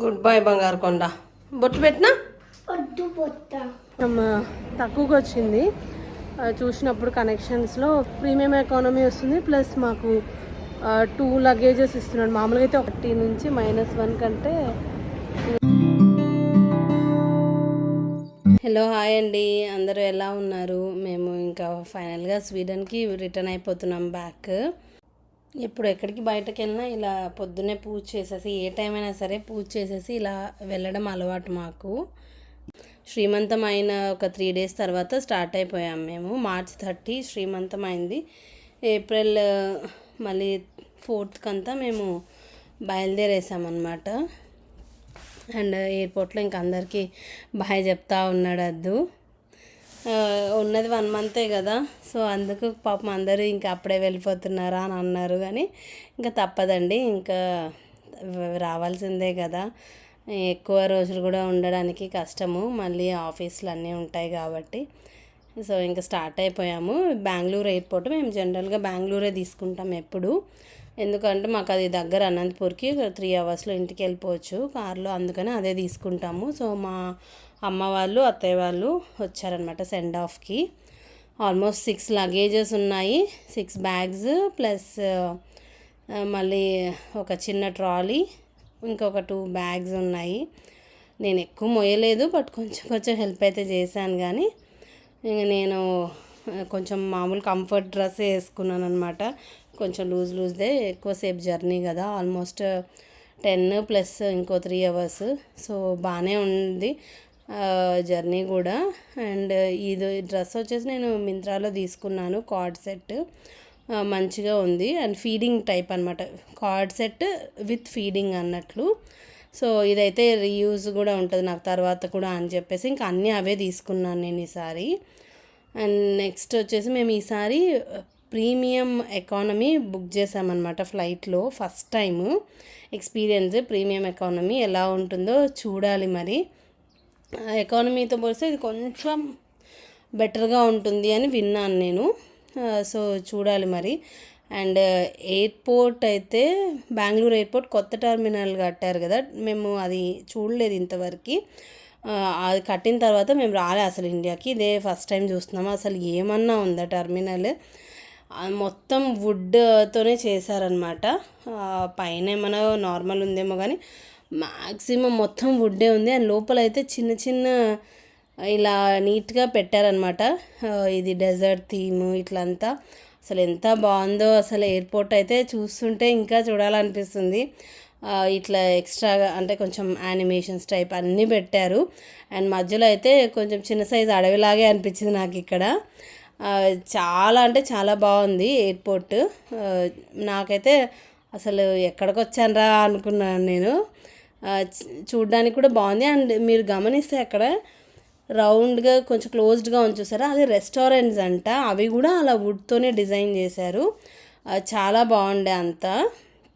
Good bye బంగారు కొండ. బొట్టు పెట్టినా? తక్కువకి వచ్చింది చూసినప్పుడు కనెక్షన్స్లో ప్రీమియం ఎకానమీ వస్తుంది ప్లస్ మాకు టూ లగేజెస్ ఇస్తున్నాడు. మామూలుగా అయితే ఒకటి నుంచి మైనస్ వన్ కంటే హలో హాయ్ అండి. అందరూ ఎలా ఉన్నారు? మేము ఇంకా ఫైనల్గా స్వీడన్కి రిటర్న్ అయిపోతున్నాం బ్యాక్ ఇప్పుడు ఎక్కడికి బయటకు వెళ్ళినా ఇలా పొద్దున్నే పూజ చేసేసి ఏ టైం అయినా సరే పూజ చేసేసి ఇలా వెళ్ళడం అలవాటు మాకు. శ్రీమంతం అయిన ఒక త్రీ డేస్ తర్వాత స్టార్ట్ అయిపోయాం మేము. మార్చ్ థర్టీ శ్రీమంతం అయింది ఏప్రిల్ మళ్ళీ ఫోర్త్కి అంతా మేము బయలుదేరేసామన్నమాట. అండ్ ఎయిర్పోర్ట్లో ఇంక అందరికీ బాయ్ చెప్తా ఉన్నాడు అద్దు. ఉన్నది వన్ మంతే కదా. సో అందుకు పాపం అందరూ ఇంకా అప్పుడే వెళ్ళిపోతున్నారా అని అన్నారు కానీ ఇంకా తప్పదండి. ఇంకా రావాల్సిందే కదా. ఎక్కువ రోజులు కూడా ఉండడానికి కష్టము. మళ్ళీ ఆఫీసులు అన్నీ ఉంటాయి కాబట్టి. సో ఇంకా స్టార్ట్ అయిపోయాము. బెంగళూరు ఎయిర్పోర్ట్ మేము జనరల్గా బెంగళూరే తీసుకుంటాం ఎప్పుడు. ఎందుకంటే మాకు అది దగ్గర అనంతపూర్కి త్రీ అవర్స్లో ఇంటికి వెళ్ళిపోవచ్చు. కార్లో అందుకని అదే తీసుకుంటాము. సో మా అమ్మ వాళ్ళు అత్తయ్య వాళ్ళు వచ్చారనమాట సెండ్ ఆఫ్కి ఆల్మోస్ట్ సిక్స్ లగేజెస్ ఉన్నాయి సిక్స్ బ్యాగ్స్ ప్లస్ మళ్ళీ ఒక చిన్న ట్రాలీ ఇంకొక టూ బ్యాగ్స్ ఉన్నాయి. నేను ఎక్కువ మోయలేదు బట్ కొంచెం కొంచెం హెల్ప్ అయితే చేశాను కానీ ఇంక నేను కొంచెం మామూలు కంఫర్ట్ డ్రెస్ వేసుకున్నాను అనమాట కొంచెం లూజ్ లూజ్దే ఎక్కువసేపు జర్నీ కదా ఆల్మోస్ట్ టెన్ ప్లస్ ఇంకో త్రీ అవర్స్ సో బాగానే ఉంది. జర్నీ కూడా. అండ్ ఇది డ్రెస్ వచ్చేసి నేను మింత్రాలో తీసుకున్నాను. కార్డ్ సెట్ మంచిగా ఉంది. అండ్ ఫీడింగ్ టైప్ అనమాట కార్డ్ సెట్ విత్ ఫీడింగ్ అన్నట్లు. సో ఇదైతే రీయూజ్ కూడా ఉంటుంది నాకు తర్వాత కూడా అని చెప్పేసి ఇంకా అన్నీ అవే తీసుకున్నాను నేను ఈసారి. అండ్ నెక్స్ట్ వచ్చేసి మేము ఈసారి ప్రీమియం ఎకానమీ బుక్ చేసామన్నమాట ఫ్లైట్లో first time. Experience premium economy ఎలా ఉంటుందో చూడాలి మరి. ఎకానమీతో పోలిస్తే ఇది కొంచెం బెటర్గా ఉంటుంది అని విన్నాను నేను. సో చూడాలి మరి. అండ్ ఎయిర్పోర్ట్ అయితే బెంగళూరు ఎయిర్పోర్ట్ కొత్త టెర్మినల్ కట్టారు కదా మేము అది చూడలేదు ఇంతవరకు. అది కట్టిన తర్వాత మేము రాలే అసలు ఇండియాకి. ఇదే ఫస్ట్ టైం చూస్తున్నాము అసలు ఏమన్నా ఉందా టెర్మినల్? మొత్తం వుడ్తోనే చేశారనమాట పైన ఏమైనా నార్మల్ ఉందేమో కానీ మ్యాక్సిమం మొత్తం వుడ్డే ఉంది. అండ్ లోపల అయితే చిన్న చిన్న ఇలా నీట్గా పెట్టారనమాట ఇది డెజర్ట్ థీమ్ ఇట్లంతా. అసలు ఎంత బాగుందో అసలు ఎయిర్పోర్ట్ అయితే చూస్తుంటే ఇంకా చూడాలనిపిస్తుంది. ఇట్లా ఎక్స్ట్రాగా అంటే కొంచెం యానిమేషన్స్ టైప్ అన్నీ పెట్టారు. అండ్ మధ్యలో అయితే కొంచెం చిన్న సైజు అడవిలాగే అనిపించింది నాకు ఇక్కడ. చాలా అంటే చాలా బాగుంది ఎయిర్పోర్ట్. నాకైతే అసలు ఎక్కడికి వచ్చానరా అనుకున్నాను నేను. చూడడానికి కూడా బాగుంది. అండ్ మీరు గమనిస్తే అక్కడ రౌండ్గా కొంచెం క్లోజ్డ్గా ఉంచేసారా అది రెస్టారెంట్స్ అంట. అవి కూడా అలా వుడ్తోనే డిజైన్ చేశారు. చాలా బాగుండే అంతా.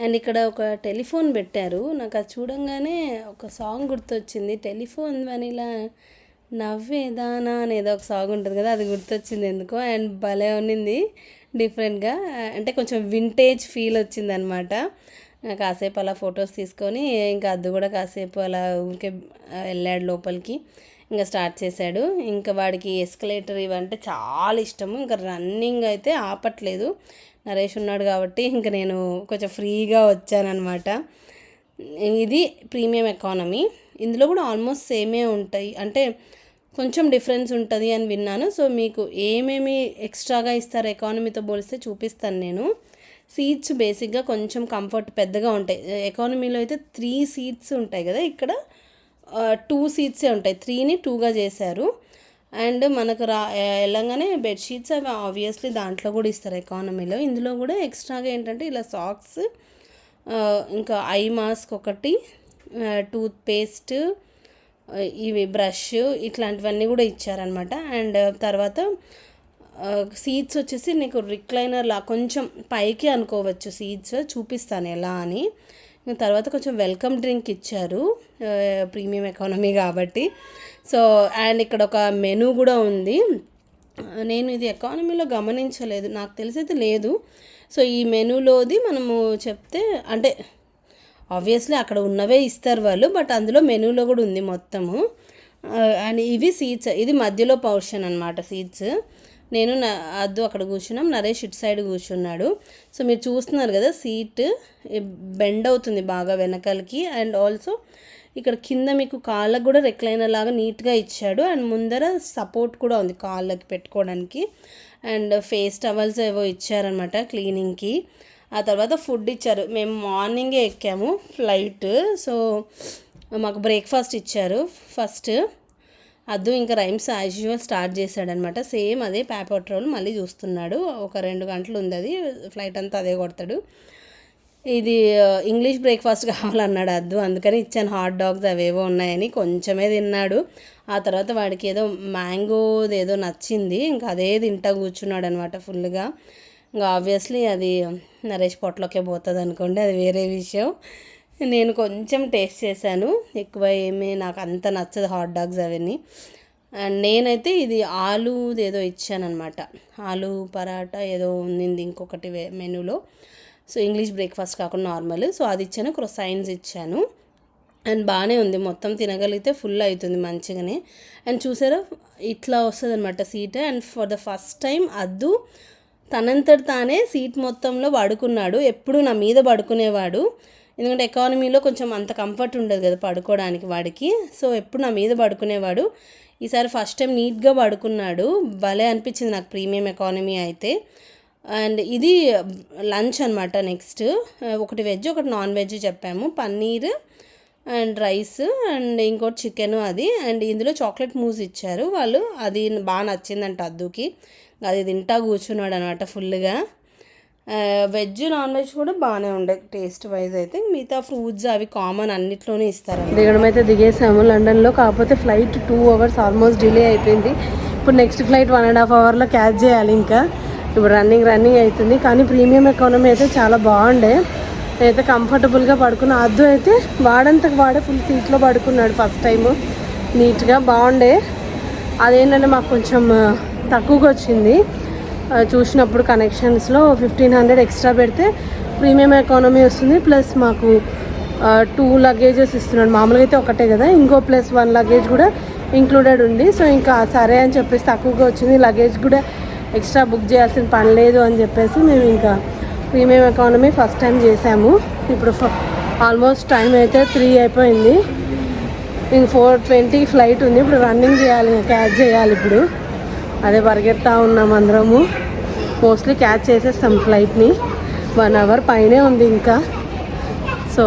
అండ్ ఇక్కడ ఒక టెలిఫోన్ పెట్టారు. నాకు అది చూడంగానే ఒక సాంగ్ గుర్తొచ్చింది. టెలిఫోన్ వనిలా నవ్వేదానా అనేది ఒక సాంగ్ ఉంటుంది కదా అది గుర్తొచ్చింది ఎందుకో. అండ్ భలే ఉన్నింది. డిఫరెంట్గా. అంటే కొంచెం వింటేజ్ ఫీల్ వచ్చింది అనమాట కాసేపు అలా ఫొటోస్ తీసుకొని ఇంకా అద్దు కూడా కాసేపు అలా ఊరికే వెళ్ళాడు లోపలికి. ఇంకా స్టార్ట్ చేశాడు. ఇంకా వాడికి ఎస్కలేటర్ ఇవంటే చాలా ఇష్టము. ఇంకా రన్నింగ్ అయితే ఆపట్లేదు. నరేష్ ఉన్నాడు కాబట్టి ఇంకా నేను కొంచెం ఫ్రీగా వచ్చానమాట ఇది ప్రీమియం ఎకానమీ. ఇందులో కూడా ఆల్మోస్ట్ సేమే ఉంటాయి. అంటే కొంచెం డిఫరెన్స్ ఉంటుంది అని విన్నాను. సో మీకు ఏమేమి ఎక్స్ట్రాగా ఇస్తారు ఎకానమీతో పోలిస్తే చూపిస్తాను నేను. సీట్స్ బేసిక్గా కొంచెం కంఫర్ట్ పెద్దగా ఉంటాయి. ఎకానమీలో అయితే త్రీ సీట్స్ ఉంటాయి కదా ఇక్కడ టూ సీట్సే ఉంటాయి. త్రీని టూగా చేశారు. అండ్ మనకు రా వెళ్ళంగానే బెడ్షీట్స్ అవి ఆబ్వియస్లీ దాంట్లో కూడా ఇస్తారు ఎకానమీలో. ఇందులో కూడా ఎక్స్ట్రాగా ఏంటంటే ఇలా సాక్స్ ఇంకా ఐ మాస్క్ ఒకటి టూత్ పేస్ట్ ఇవి బ్రష్ ఇట్లాంటివన్నీ కూడా ఇచ్చారనమాట అండ్ తర్వాత సీట్స్ వచ్చేసి నీకు రిక్లైనర్ లా కొంచెం పైకి అనుకోవచ్చు సీట్స్ చూపిస్తాను ఎలా అని. తర్వాత కొంచెం వెల్కమ్ డ్రింక్ ఇచ్చారు ప్రీమియం ఎకానమీ కాబట్టి. సో అండ్ ఇక్కడ ఒక మెనూ కూడా ఉంది. నేను ఇది ఎకానమీలో గమనించలేదు నాకు తెలిసైతే లేదు. సో ఈ మెనూలోది మనము చెప్తే అంటే ఆబ్వియస్లీ అక్కడ ఉన్నవే ఇస్తారు వాళ్ళు బట్ అందులో మెనూలో కూడా ఉంది మొత్తము. Uh, అండ్ ఇవి సీట్స్ ఇది మధ్యలో పోర్షన్ అనమాట సీట్స్ నేను నా అద్దు అక్కడ కూర్చున్నాం నరేష్ ఇటు సైడ్ కూర్చున్నాడు. సో మీరు చూస్తున్నారు కదా సీట్ బెండ్ అవుతుంది బాగా వెనకాలకి. అండ్ ఆల్సో ఇక్కడ కింద మీకు కాళ్ళకు కూడా రెక్లైనర్ లాగా నీట్గా ఇచ్చాడు. అండ్ ముందర సపోర్ట్ కూడా ఉంది కాళ్ళకి పెట్టుకోవడానికి. అండ్ ఫేస్ టవల్స్ ఏవో ఇచ్చారనమాట క్లీనింగ్కి ఆ తర్వాత ఫుడ్ ఇచ్చారు. మేము మార్నింగే ఎక్కాము ఫ్లైట్ సో మాకు బ్రేక్ఫాస్ట్ ఇచ్చారు ఫస్ట్ అద్దు ఇంకా రైమ్స్ యాజ్ యూజువల్ స్టార్ట్ చేశాడనమాట. సేమ్ అదే పేపర్ ట్రోల్ మళ్ళీ చూస్తున్నాడు. ఒక రెండు గంటలు ఉంది అది. ఫ్లైట్ అంతా అదే కొడతాడు. ఇది uh, ఇంగ్లీష్ బ్రేక్ఫాస్ట్ కావాలన్నాడు అద్దు. అందుకని ఇచ్చాను. హాట్ డాగ్స్ అవేవో ఉన్నాయని కొంచెమే తిన్నాడు. ఆ తర్వాత వాడికి ఏదో మ్యాంగోది ఏదో నచ్చింది. ఇంకా అదే తింటా కూర్చున్నాడు అనమాట ఫుల్గా ఇంకా ఆబ్వియస్లీ అది నరేష్ పొట్లోకే పోతుంది అనుకోండి అది వేరే విషయం. నేను కొంచెం టేస్ట్ చేశాను. ఎక్కువ ఏమీ నాకు అంత నచ్చదు హాట్ డాగ్స్ అవన్నీ. అండ్ నేనైతే ఇది ఆలూది ఏదో ఇచ్చానమాట ఆలూ పరాటా ఏదో ఉంది ఇంకొకటి వే- మెనూలో. సో ఇంగ్లీష్ బ్రేక్ఫాస్ట్ కాకుండా నార్మల్. సో అది ఇచ్చాను క్రొసైన్స్ ఇచ్చాను. అండ్ బాగానే ఉంది. మొత్తం తినగలిగితే ఫుల్ అవుతుంది మంచిగానే. అండ్ చూసారా ఇట్లా వస్తుంది అనమాట seat and for the first time Addu తనంతట తానే సీట్ మొత్తంలో పడుకున్నాడు. ఎప్పుడు నా మీద పడుకునేవాడు. ఎందుకంటే ఎకానమీలో కొంచెం అంత కంఫర్ట్ ఉండదు కదా పడుకోవడానికి వాడికి. సో ఎప్పుడు నా మీద పడుకునేవాడు. ఈసారి ఫస్ట్ టైం నీట్గా పడుకున్నాడు. భలే అనిపించింది నాకు ప్రీమియం ఎకానమీ అయితే. అండ్ ఇది లంచ్ అనమాట నెక్స్ట్. ఒకటి వెజ్ ఒకటి నాన్ వెజ్ చెప్పాము. పన్నీర్ అండ్ రైస్ అండ్ ఇంకోటి చికెన్ అది. అండ్ ఇందులో చాక్లెట్ మూస్ ఇచ్చారు. వాళ్ళు అది బాగా నచ్చిందంట అద్దుకి. అది తింటా కూర్చున్నాడు అనమాట ఫుల్గా వెజ్ నాన్ వెజ్ కూడా బాగానే ఉండే టేస్ట్ వైజ్ అయితే. మిగతా ఫ్రూట్స్ అవి కామన్ అన్నిట్లోనే ఇస్తారు దిగడం అయితే దిగేసాము లండన్లో కాకపోతే flight two hours almost delay అయిపోయింది. ఇప్పుడు next flight one and half అవర్లో క్యాచ్ చేయాలి ఇంకా. ఇప్పుడు రన్నింగ్ రన్నింగ్ అవుతుంది. కానీ ప్రీమియం ఎకానమీ అయితే చాలా బాగుండే. నేనైతే కంఫర్టబుల్గా పడుకున్నా. అద్దు అయితే వాడంతకు వాడే ఫుల్ సీట్లో పడుకున్నాడు ఫస్ట్ టైము నీట్గా బాగుండే. అదేంటంటే మాకు కొంచెం తక్కువగా వచ్చింది. చూసినప్పుడు కనెక్షన్స్లో ఫిఫ్టీన్ హండ్రెడ్ ఎక్స్ట్రా పెడితే ప్రీమియం ఎకానమీ వస్తుంది ప్లస్ మాకు టూ లగేజెస్ ఇస్తున్నాడు. మామూలుగా అయితే ఒకటే కదా ఇంకో ప్లస్ వన్ లగేజ్ కూడా ఇంక్లూడెడ్ ఉంది. సో ఇంకా సరే అని చెప్పేసి తక్కువగా వచ్చింది. లగేజ్ కూడా ఎక్స్ట్రా బుక్ చేయాల్సిన పని లేదు అని చెప్పేసి మేము ఇంకా ప్రీమియం ఎకానమీ ఫస్ట్ టైం చేసాము ఇప్పుడు ఆల్మోస్ట్ టైం అయితే త్రీ అయిపోయింది. ఇంక ఫోర్ ట్వంటీ ఫ్లైట్ ఉంది. ఇప్పుడు రన్నింగ్ చేయాలి క్యాచ్ చేయాలి ఇప్పుడు. అదే పరిగెడతా ఉన్నాం అందరము. మోస్ట్లీ క్యాచ్ చేసేస్తాం ఫ్లైట్ని వన్ అవర్ పైనే ఉంది ఇంకా. సో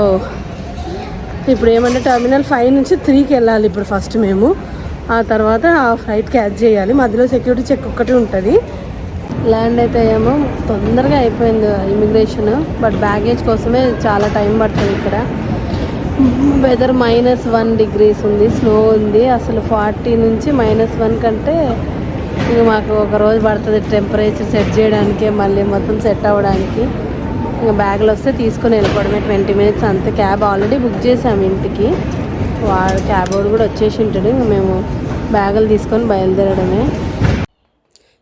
ఇప్పుడు ఏమంటే టర్మినల్ ఫైవ్ నుంచి త్రీకి వెళ్ళాలి ఇప్పుడు ఫస్ట్ మేము. ఆ తర్వాత ఆ ఫ్లైట్ క్యాచ్ చేయాలి. మధ్యలో సెక్యూరిటీ చెక్ ఒక్కటి ఉంటుంది. ల్యాండ్ అయితే ఏమో తొందరగా అయిపోయింది ఇమిగ్రేషన్ బట్ బ్యాగేజ్ కోసమే చాలా టైం పడుతుంది ఇక్కడ. వెదర్ మైనస్ వన్ డిగ్రీస్ ఉంది. స్నో ఉంది. అసలు ఫార్టీ నుంచి మైనస్ వన్ కంటే ఇంక మాకు ఒక రోజు పడుతుంది టెంపరేచర్ సెట్ చేయడానికి మళ్ళీ మొత్తం సెట్ అవ్వడానికి. ఇంకా బ్యాగులు వస్తే తీసుకొని వెళ్ళిపోవడమే. ట్వంటీ మినిట్స్ అంతే క్యాబ్ ఆల్రెడీ బుక్ చేసాము ఇంటికి. వాడు క్యాబ్ వాడు కూడా వచ్చేసి ఉంటాడు ఇంక మేము బ్యాగులు తీసుకొని బయలుదేరడమే.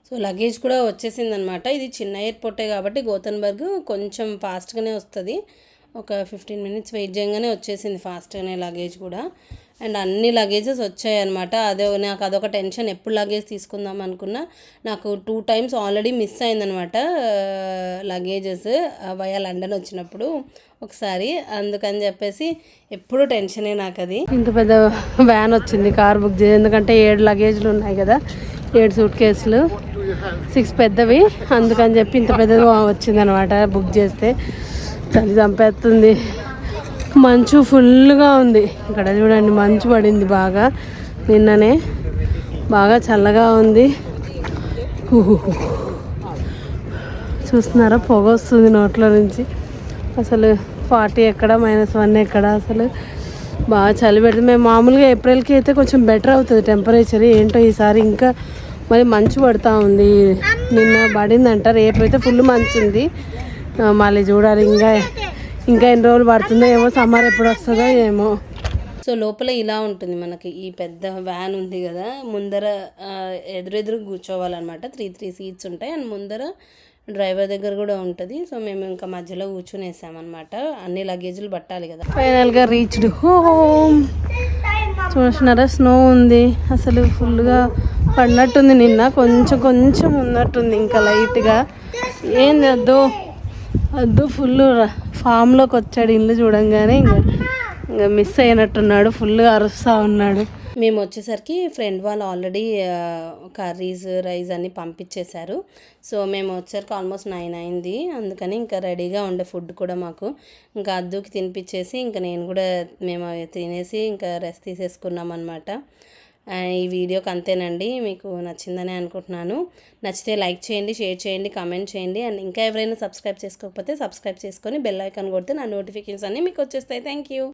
సో లగేజ్ కూడా వచ్చేసింది అనమాట ఇది చిన్న ఎయిర్పోర్టే కాబట్టి గోతన్బర్గ్ కొంచెం ఫాస్ట్గానే వస్తుంది. ఒక ఫిఫ్టీన్ మినిట్స్ వెయిట్ చేయగానే వచ్చేసింది ఫాస్ట్గానే లగేజ్ కూడా. అండ్ అన్ని లగేజెస్ వచ్చాయి అనమాట అదే నాకు అదొక టెన్షన్. ఎప్పుడు లగేజ్ తీసుకుందాం అనుకున్నా నాకు టూ టైమ్స్ ఆల్రెడీ మిస్ అయిందనమాట లగేజెస్. వయా లండన్ వచ్చినప్పుడు ఒకసారి. అందుకని చెప్పేసి ఎప్పుడు టెన్షనే నాకు అది ఇంత పెద్ద వ్యాన్ వచ్చింది కార్ బుక్ చేసి. ఎందుకంటే ఏడు లగేజ్లు ఉన్నాయి కదా ఏడు సూట్ కేసులు. సిక్స్ పెద్దవి. అందుకని చెప్పి ఇంత పెద్దది వచ్చింది అనమాట బుక్ చేస్తే. చలి చంపేస్తుంది. మంచు ఫుల్గా ఉంది. ఇక్కడ చూడండి మంచు పడింది బాగా. నిన్ననే బాగా చల్లగా ఉంది. చూస్తున్నారా? పొగ వస్తుంది నోట్లో నుంచి. అసలు ఫార్టీ ఎక్కడ మైనస్ వన్ ఎక్కడ? అసలు బాగా చలి పెడుతుంది. మేము మామూలుగా ఏప్రిల్కి అయితే కొంచెం బెటర్ అవుతుంది టెంపరేచర్. ఏంటో ఈసారి ఇంకా మరి మంచు పడుతూ ఉంది. నిన్న పడిందంట. రేపు అయితే ఫుల్ మంచు ఉంది. మళ్ళీ చూడాలి. ఇంకా ఇంకా ఎన్ని రోజులు పడుతుందో ఏమో సమ్మర్ ఎప్పుడు వస్తుందో ఏమో. సో లోపల ఇలా ఉంటుంది మనకి ఈ పెద్ద వ్యాన్ ఉంది కదా ముందర ఎదురెదురు కూర్చోవాలన్నమాట. త్రీ త్రీ సీట్స్ ఉంటాయి. అండ్ ముందర డ్రైవర్ దగ్గర కూడా ఉంటుంది. సో మేము ఇంకా మధ్యలో కూర్చుని వేసామన్నమాట అన్ని లగేజ్లు పట్టాలి కదా. ఫైనల్గా రీచ్డ్ హోమ్ చూసినారా? స్నో ఉంది. అసలు ఫుల్గా పడినట్టుంది నిన్న. కొంచెం కొంచెం ఉన్నట్టుంది ఇంకా లైట్గా ఏంది వద్దు వద్దు ఫుల్ ఫామ్లోకి వచ్చాడు ఇల్లు చూడంగానే ఇంకా ఇంకా మిస్ అయినట్టున్నాడు ఫుల్గా అరుస్తూ ఉన్నాడు. మేము వచ్చేసరికి ఫ్రెండ్ వాళ్ళు ఆల్రెడీ కర్రీస్ రైస్ అన్నీ పంపించేశారు. సో మేము వచ్చేసరికి ఆల్మోస్ట్ నైన్ అయింది. అందుకని ఇంకా రెడీగా ఉండే ఫుడ్ కూడా మాకు ఇంకా అద్దుకి తినిపించేసి ఇంకా నేను కూడా మేము అవి తినేసి ఇంకా రెస్ట్ తీసేసుకున్నాం అనమాట ఈ వీడియోకి అంతేనండి. మీకు నచ్చిందని అనుకుంటున్నాను. నచ్చితే లైక్ చేయండి షేర్ చేయండి కామెంట్ చేయండి. అండ్ ఇంకా ఎవరైనా సబ్స్క్రైబ్ చేసుకోకపోతే సబ్స్క్రైబ్ చేసుకొని బెల్ ఐకాన్ కొడితే నా నోటిఫికేషన్స్ అన్నీ మీకు వచ్చేస్తాయి. Thank you.